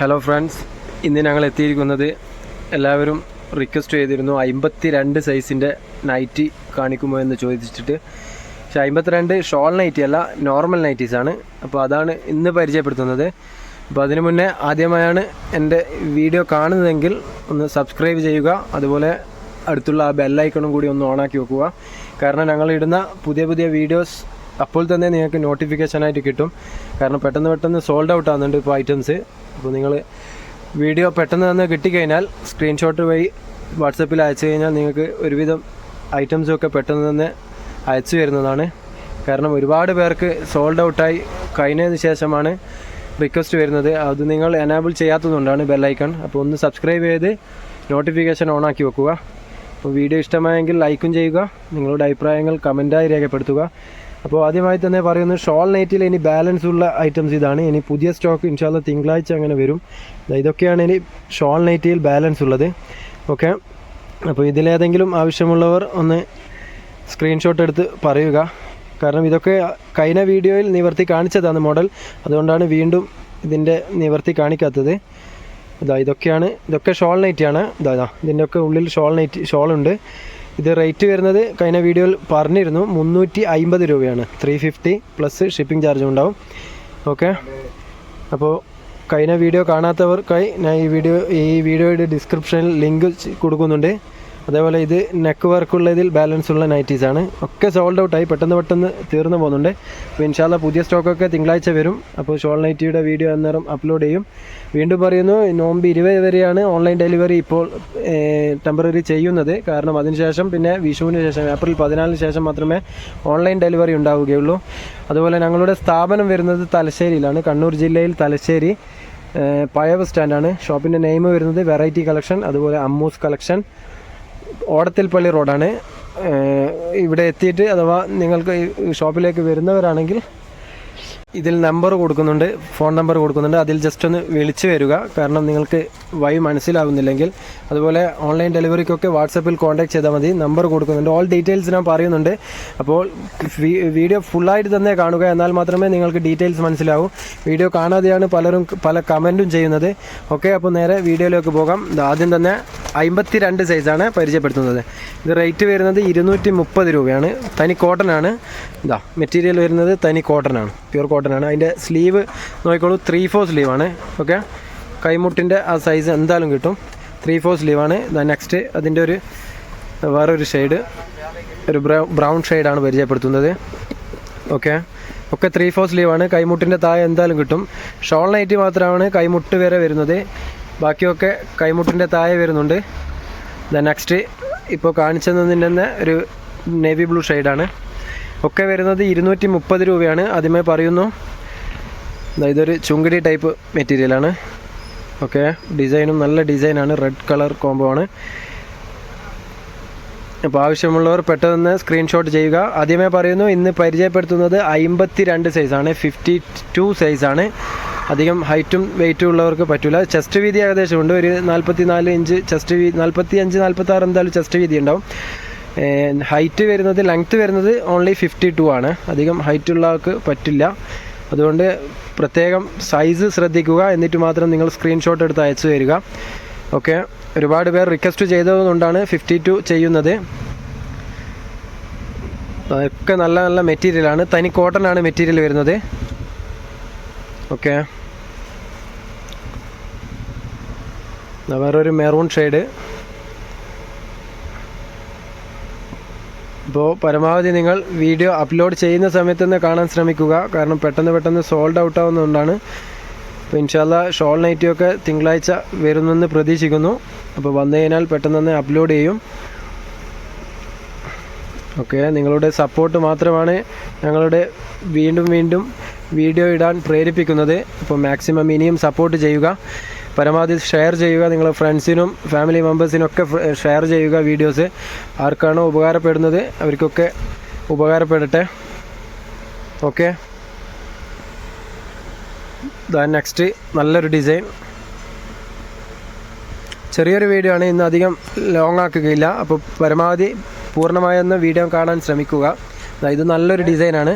Hello friends ഇന്ന് ഞങ്ങൾ എത്തിയിരിക്കുന്നത് എല്ലാവരും റിക്വസ്റ്റ് ചെയ്തിരുന്നു അമ്പത്തി രണ്ട് സൈസിന്റെ നൈറ്റി കാണിക്കുമോ എന്ന് ചോദിച്ചിട്ട്. പക്ഷേ അമ്പത്തിരണ്ട് ഷോൾ നൈറ്റി അല്ല നോർമൽ നൈറ്റീസ് ആണ്. അപ്പോൾ അതാണ് ഇന്ന് പരിചയപ്പെടുത്തുന്നത്. അപ്പോൾ അതിനു മുന്നേ ആദ്യമായാണ് എന്റെ വീഡിയോ കാണുന്നതെങ്കിൽ ഒന്ന് സബ്സ്ക്രൈബ് ചെയ്യുക. അതുപോലെ അടുത്തുള്ള ആ ബെല്ലൈക്കണും കൂടി ഒന്ന് ഓണാക്കി വെക്കുക. കാരണം ഞങ്ങൾ ഇടുന്ന പുതിയ പുതിയ വീഡിയോസ് അപ്പോൾ തന്നെ നിങ്ങൾക്ക് നോട്ടിഫിക്കേഷനായിട്ട് കിട്ടും. കാരണം പെട്ടെന്ന് പെട്ടെന്ന് സോൾഡ് ഔട്ട് ആകുന്നുണ്ട് ഇപ്പോൾ ഐറ്റംസ് അപ്പോൾ നിങ്ങൾ വീഡിയോ പെട്ടെന്ന് തന്നെ കിട്ടിക്കഴിഞ്ഞാൽ സ്ക്രീൻഷോട്ട് വഴി വാട്സപ്പിൽ അയച്ചു കഴിഞ്ഞാൽ നിങ്ങൾക്ക് ഒരുവിധം ഐറ്റംസും ഒക്കെ പെട്ടെന്ന് തന്നെ അയച്ചു വരുന്നതാണ് കാരണം ഒരുപാട് പേർക്ക് സോൾഡ് ഔട്ടായി കഴിഞ്ഞതിന് ശേഷമാണ് റിക്വസ്റ്റ് വരുന്നത്. അത് നിങ്ങൾ എനാബിൾ ചെയ്യാത്തതുകൊണ്ടാണ് ബെല്ലൈക്കൺ അപ്പോൾ ഒന്ന് സബ്സ്ക്രൈബ് ചെയ്ത് നോട്ടിഫിക്കേഷൻ ഓൺ ആക്കി വെക്കുക. അപ്പോൾ വീഡിയോ ഇഷ്ടമായെങ്കിൽ ലൈക്കും ചെയ്യുക. നിങ്ങളുടെ അഭിപ്രായങ്ങൾ കമന്റായി രേഖപ്പെടുത്തുക. അപ്പോൾ ആദ്യമായി തന്നെ പറയുന്നത് ഷോൾ നൈറ്റിൽ ഇനി ബാലൻസ് ഉള്ള ഐറ്റംസ് ഇതാണ്. ഇനി പുതിയ സ്റ്റോക്ക് ഇൻഷാല്ല തിങ്കളാഴ്ച അങ്ങനെ വരും. ഇതൊക്കെയാണ് ഇനി ഷോൾ നൈറ്റിൽ ബാലൻസ് ഉള്ളത്. ഓക്കെ? അപ്പോൾ ഇതിലേതെങ്കിലും ആവശ്യമുള്ളവർ ഒന്ന് സ്ക്രീൻഷോട്ട് എടുത്ത് പറയുക. കാരണം ഇതൊക്കെ കഴിഞ്ഞ വീഡിയോയിൽ നിവർത്തി കാണിച്ചതാണ് മോഡൽ അതുകൊണ്ടാണ് വീണ്ടും ഇതിന്റെ നിവർത്തി കാണിക്കാത്തത്. ഇതാ ഇതൊക്കെയാണ് ഇതൊക്കെ ഷോൾ നൈറ്റിയാണ്. ഇതാ ഇതാ ഇതിന്റെ ഒക്കെ ഉള്ളിൽ ഷോൾ നൈറ്റ് ഷോളുണ്ട്. ഇത് റേറ്റ് വരുന്നത് കഴിഞ്ഞ വീഡിയോയിൽ പറഞ്ഞിരുന്നു. മുന്നൂറ്റി അമ്പത് രൂപയാണ്. ത്രീ ഫിഫ്റ്റി പ്ലസ് ഷിപ്പിംഗ് ചാർജും ഉണ്ടാവും. ഓക്കെ അപ്പോൾ കഴിഞ്ഞ വീഡിയോ കാണാത്തവർക്കായി ഞാൻ ഈ വീഡിയോ ഈ വീഡിയോയുടെ ഡിസ്ക്രിപ്ഷനിൽ ലിങ്ക് കൊടുക്കുന്നുണ്ട്. അതേപോലെ ഇത് നെക്ക് വർക്കുള്ളതിൽ ബാലൻസ് ഉള്ള നൈറ്റീസ് ആണ്. ഒക്കെ സോൾഡ് ഔട്ടായി പെട്ടെന്ന് പെട്ടെന്ന് തീർന്നു പോകുന്നുണ്ട്. അപ്പോൾ ഇൻഷാല്ല പുതിയ സ്റ്റോക്കൊക്കെ തിങ്കളാഴ്ച വരും. അപ്പോൾ ഷോൾ നൈറ്റിയുടെ വീഡിയോ അന്നേരം അപ്ലോഡ് ചെയ്യും. വീണ്ടും പറയുന്നു നോമ്പ് ഇരുപത് വരെയാണ് ഓൺലൈൻ ഡെലിവറി ഇപ്പോൾ ടെമ്പററി ചെയ്യുന്നത്. കാരണം അതിനുശേഷം പിന്നെ വിഷുവിന് ശേഷം ഏപ്രിൽ പതിനാലിന് ശേഷം മാത്രമേ ഓൺലൈൻ ഡെലിവറി ഉണ്ടാവുകയുള്ളൂ. അതുപോലെ ഞങ്ങളുടെ സ്ഥാപനം വരുന്നത് തലശ്ശേരിയിലാണ്. കണ്ണൂർ ജില്ലയിൽ തലശ്ശേരി പഴയ സ്റ്റാൻഡാണ് ഷോപ്പിന്റെ നെയിം വരുന്നത് വെറൈറ്റി കളക്ഷൻ അതുപോലെ അമ്മൂസ് കളക്ഷൻ ഓടത്തിൽപ്പള്ളി റോഡാണ്. ഇവിടെ എത്തിയിട്ട് അഥവാ നിങ്ങൾക്ക് ഷോപ്പിലേക്ക് വരുന്നവരാണെങ്കിൽ ഇതിൽ നമ്പർ കൊടുക്കുന്നുണ്ട് ഫോൺ നമ്പർ കൊടുക്കുന്നുണ്ട്. അതിൽ ജസ്റ്റ് ഒന്ന് വിളിച്ചു വരിക. കാരണം നിങ്ങൾക്ക് വൈ മനസ്സിലാവുന്നില്ലെങ്കിൽ അതുപോലെ ഓൺലൈൻ ഡെലിവറിക്കൊക്കെ വാട്സപ്പിൽ കോൺടാക്ട് ചെയ്താൽ മതി. നമ്പർ കൊടുക്കുന്നുണ്ട്. ഓൾ ഡീറ്റെയിൽസ് ഞാൻ പറയുന്നുണ്ട്. അപ്പോൾ വീഡിയോ ഫുള്ളായിട്ട് തന്നെ കാണുക. എന്നാൽ മാത്രമേ നിങ്ങൾക്ക് ഡീറ്റെയിൽസ് മനസ്സിലാവൂ. വീഡിയോ കാണാതെയാണ് പലരും പല കമന്റും ചെയ്യുന്നത്. ഓക്കെ അപ്പോൾ നേരെ വീഡിയോയിലേക്ക് പോകാം. ആദ്യം തന്നെ അമ്പത്തി രണ്ട് സൈസാണ് പരിചയപ്പെടുത്തുന്നത്. ഇത് റേറ്റ് വരുന്നത് ഇരുന്നൂറ്റി മുപ്പത് രൂപയാണ്. തനി കോട്ടൺ ആണ്. ഇതാ മെറ്റീരിയൽ വരുന്നത് തനി കോട്ടൺ ആണ്. പ്യൂർ കോട്ടൺ ആണ്. അതിന്റെ സ്ലീവ് നോക്കിക്കോളൂ ത്രീ ഫോർ സ്ലീവാണ് ഓക്കെ കൈമുട്ടിന്റെ ആ സൈസ് എന്തായാലും കിട്ടും. ത്രീ ഫോർ സ്ലീവാണ് ഇതാ നെക്സ്റ്റ് അതിന്റെ ഒരു വേറൊരു ഷെയ്ഡ് ഒരു ബ്രൗൺ ഷെയ്ഡാണ് പരിചയപ്പെടുത്തുന്നത്. ഓക്കെ ഒക്കെ ത്രീ ഫോർ സ്ലീവാണ് കൈമുട്ടിന്റെ താഴെ എന്തായാലും കിട്ടും. ഷോൾ നൈറ്റ് മാത്രമാണ് കൈമുട്ട് വരെ വരുന്നത്. ബാക്കിയൊക്കെ കൈമുട്ടിന്റെ താഴെ വരുന്നുണ്ട്. ദ നെക്സ്റ്റ് ഇപ്പോൾ കാണിച്ചതിന്റെ തന്നെ ഒരു നേവി ബ്ലൂ ഷെയ്ഡാണ് ഒക്കെ വരുന്നത് ഇരുന്നൂറ്റി മുപ്പത് രൂപയാണ്. ആദ്യമേ പറയുന്നു. ഇതൊരു ചുങ്കടി ടൈപ്പ് മെറ്റീരിയലാണ് ഓക്കെ. ഡിസൈനും നല്ല ഡിസൈനാണ് റെഡ് കളർ കോംബോ ആണ്. അപ്പോൾ ആവശ്യമുള്ളവർ പെട്ടെന്ന് സ്ക്രീൻഷോട്ട് ചെയ്യുക. ആദ്യമേ പറയുന്നു ഇന്ന് പരിചയപ്പെടുത്തുന്നത് അമ്പത്തി രണ്ട് സൈസാണ് ഫിഫ്റ്റി ടു സൈസാണ് അധികം ഹൈറ്റും വെയിറ്റും ഉള്ളവർക്ക് പറ്റില്ല ചെസ്റ്റ് വീതി ഏകദേശം ഉണ്ട്. ഒരു നാൽപ്പത്തി നാല് ഇഞ്ച് ചെസ്റ്റ് വീതി നാൽപ്പത്തി അഞ്ച് നാൽപ്പത്തി ആറ് എന്തായാലും ചെസ്റ്റ് വീതി ഉണ്ടാവും. ഹൈറ്റ് വരുന്നത് ലെങ്ത്ത് വരുന്നത് ഓൺലി ഫിഫ്റ്റി ടു ആണ്. അധികം ഹൈറ്റ് ഉള്ളവർക്ക് പറ്റില്ല. അതുകൊണ്ട് പ്രത്യേകം സൈസ് ശ്രദ്ധിക്കുക. എന്നിട്ട് മാത്രം നിങ്ങൾ സ്ക്രീൻഷോട്ട് എടുത്ത് അയച്ചു തരിക. ഓക്കെ ഒരുപാട് പേർ റിക്വസ്റ്റ് ചെയ്തതുകൊണ്ടാണ് ഫിഫ്റ്റി ടു ചെയ്യുന്നത്. ഒക്കെ നല്ല നല്ല മെറ്റീരിയലാണ് തനി കോട്ടൺ ആണ് മെറ്റീരിയൽ വരുന്നത്. ഓക്കെ വേറൊരു മെറൂൺ ഷെയ്ഡ് അപ്പോൾ പരമാവധി നിങ്ങൾ വീഡിയോ അപ്ലോഡ് ചെയ്യുന്ന സമയത്ത് തന്നെ കാണാൻ ശ്രമിക്കുക. കാരണം പെട്ടെന്ന് പെട്ടെന്ന് സോൾഡ് ഔട്ട് ആവുന്നതുകൊണ്ടാണ്. അപ്പോൾ ഇൻഷാല്ല ഷോൾ നൈറ്റിയൊക്കെ തിങ്കളാഴ്ച വരുമെന്ന് പ്രതീക്ഷിക്കുന്നു. അപ്പോൾ വന്നു കഴിഞ്ഞാൽ പെട്ടെന്ന് തന്നെ അപ്ലോഡ് ചെയ്യും. ഓക്കെ നിങ്ങളുടെ സപ്പോർട്ട് മാത്രമാണ് ഞങ്ങളുടെ വീണ്ടും വീണ്ടും വീഡിയോ ഇടാൻ പ്രേരിപ്പിക്കുന്നത്. അപ്പോൾ മാക്സിമം ഇനിയും സപ്പോർട്ട് ചെയ്യുക. പരമാവധി ഷെയർ ചെയ്യുക. നിങ്ങളുടെ ഫ്രണ്ട്സിനും ഫാമിലി മെമ്പേഴ്സിനും ഒക്കെ ഷെയർ ചെയ്യുക വീഡിയോസ് ആർക്കാണോ ഉപകാരപ്പെടുന്നത് അവർക്കൊക്കെ ഉപകാരപ്പെടട്ടെ. ഓക്കെ നെക്സ്റ്റ് നല്ലൊരു ഡിസൈൻ ചെറിയൊരു വീഡിയോ ആണ്. ഇന്ന് അധികം ലോങ് ആക്കുകയില്ല. അപ്പോൾ പരമാവധി പൂർണമായൊന്ന് വീഡിയോ കാണാൻ ശ്രമിക്കുക. ഇത് നല്ലൊരു ഡിസൈനാണ്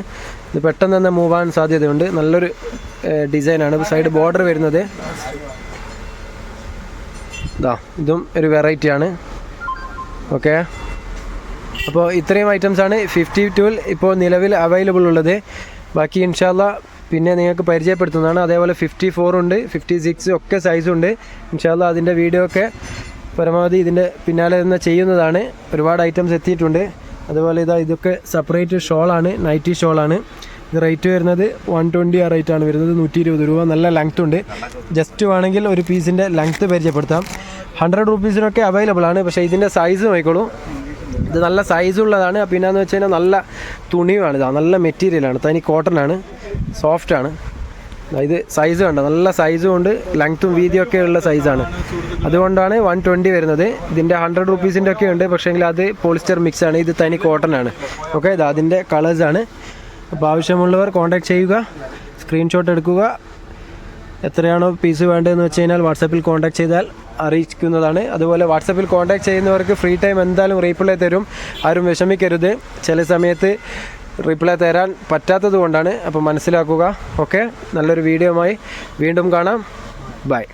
ഇത് പെട്ടെന്ന് തന്നെ മൂവ് സാധ്യതയുണ്ട്. നല്ലൊരു ഡിസൈനാണ് സൈഡ് ബോർഡർ വരുന്നത്. ഇതാ ഇതും ഒരു വെറൈറ്റിയാണ് ഓക്കെ അപ്പോൾ ഇത്രയും ഐറ്റംസ് ആണ് ഫിഫ്റ്റി ടുവിൽ ഇപ്പോൾ നിലവിൽ അവൈലബിൾ ഉള്ളത്. ബാക്കി ഇൻഷാല്ല പിന്നെ നിങ്ങൾക്ക് പരിചയപ്പെടുത്തുന്നതാണ്. അതേപോലെ ഫിഫ്റ്റി ഉണ്ട് ഫിഫ്റ്റി സിക്സ് ഒക്കെ സൈസ് ഉണ്ട്. ഇൻഷാല്ല അതിന്റെ വീഡിയോ ഒക്കെ പരമാവധി ഇതിന്റെ പിന്നാലെ നിന്ന് ചെയ്യുന്നതാണ്. ഒരുപാട് ഐറ്റംസ് എത്തിയിട്ടുണ്ട്. അതുപോലെ ഇതാ ഇതൊക്കെ സെപ്പറേറ്റ് ഷോളാണ് നൈറ്റി ഷോളാണ് ഇത് റേറ്റ് വരുന്നത് വൺ ട്വന്റി ആ റേറ്റാണ് വരുന്നത് നൂറ്റി ഇരുപത് രൂപ. നല്ല ലെങ്ത് ഉണ്ട്. ജസ്റ്റ് വേണമെങ്കിൽ ഒരു പീസിന്റെ ലെങ്ത് പരിചയപ്പെടുത്താം. ഹൺഡ്രഡ് റുപ്പീസിനൊക്കെ അവൈലബിൾ ആണ്. പക്ഷേ ഇതിന്റെ സൈസ് നോക്കിക്കോളൂ. ഇത് നല്ല സൈസ് ഉള്ളതാണ്. പിന്നെ എന്ന് വെച്ച് കഴിഞ്ഞാൽ നല്ല തുണിയുമാണ് ഇത്. നല്ല മെറ്റീരിയലാണ് തനി കോട്ടൺ ആണ്. സോഫ്റ്റ് ആണ്. ദാ ഇത് സൈസ് കണ്ടോ? നല്ല സൈസും ഉണ്ട്. ലെങ്ത്തും വീതിയൊക്കെ ഉള്ള സൈസാണ് അതുകൊണ്ടാണ് വൺ ട്വന്റി വരുന്നത്. ഇതിന്റെ ഹൺഡ്രഡ് റുപ്പീസിന്റെ ഒക്കെ ഉണ്ട്. പക്ഷേങ്കിൽ അത് പോളിസ്റ്റർ മിക്സ് ആണ്. ഇത് തനി കോട്ടൺ ആണ്. ഓക്കെ ഇത് അതിന്റെ കളേഴ്സാണ് അപ്പോൾ ആവശ്യമുള്ളവർ കോൺടാക്ട് ചെയ്യുക. സ്ക്രീൻഷോട്ട് എടുക്കുക. എത്രയാണോ പീസ് വേണ്ടതെന്ന് വെച്ച് കഴിഞ്ഞാൽ വാട്സാപ്പിൽ കോൺടാക്ട് ചെയ്താൽ അറിയിക്കുന്നതാണ്. അതുപോലെ വാട്സപ്പിൽ കോൺടാക്ട് ചെയ്യുന്നവർക്ക് ഫ്രീ ടൈം എന്തായാലും റീപ്ലൈ തരും. ആരും വിഷമിക്കരുത്. ചില സമയത്ത് റിപ്ലൈ തരാൻ പറ്റാത്തത് കൊണ്ടാണ് അപ്പോൾ മനസ്സിലാക്കുക. ഓക്കെ നല്ലൊരു വീഡിയോയുമായി വീണ്ടും കാണാം. ബൈ